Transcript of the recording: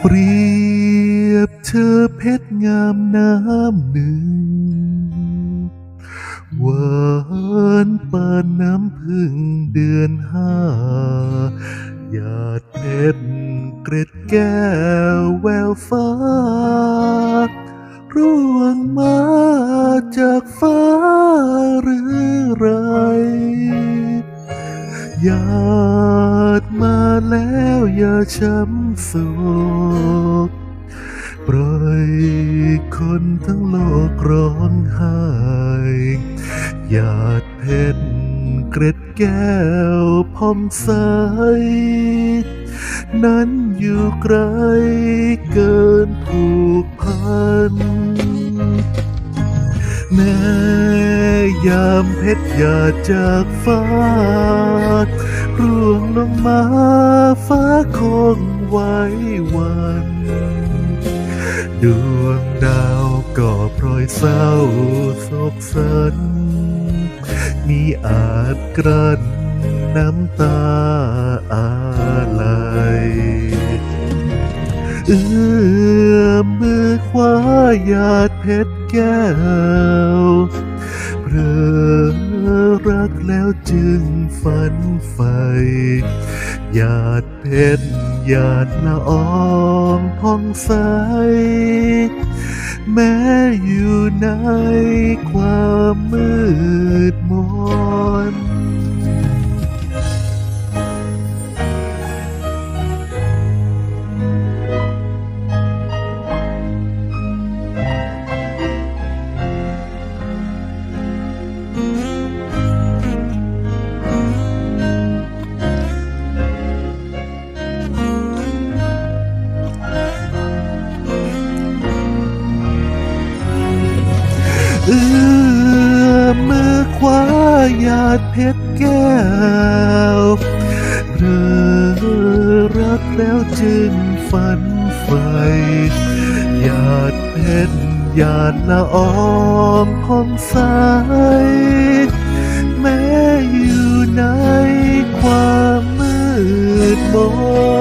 เปรียบเธอเพชรงามน้ำหนึ่งหวานปานน้ำพึ่งเดือนห้าหยาดเพชรเกร็ดแก้วแววฟ้า ร่วงมาจากฟ้าหรือไรยา มาแล้วอย่าช้ำโศกปล่อยคนทั้งโลกร้องไห้หยาดเพชรเกร็ดแก้วพองใสนั้นอยู่ไกลเกินผูกพันแม้ ยามเพชรหยาดจากฟ้าร่วงลงมาฟ้าคงไว้วันดวงดาวก็พรอยเศร้าโศกสัน มีอาจกลั้นน้ำตาอาลัยเอื้อมมือคว้าหยาดเพชรแก้ว อรักแล้วจึงฝันใฝ่หยาดเพชรหยาดละอองพองใส แม้อยู่ในความมืดมน หยาดเพชรแก้วเรอรักแล้วจึงฝันใฝ่หยาดเพชรหยาดละอองพองใสแม้อยู่ในความมืดมน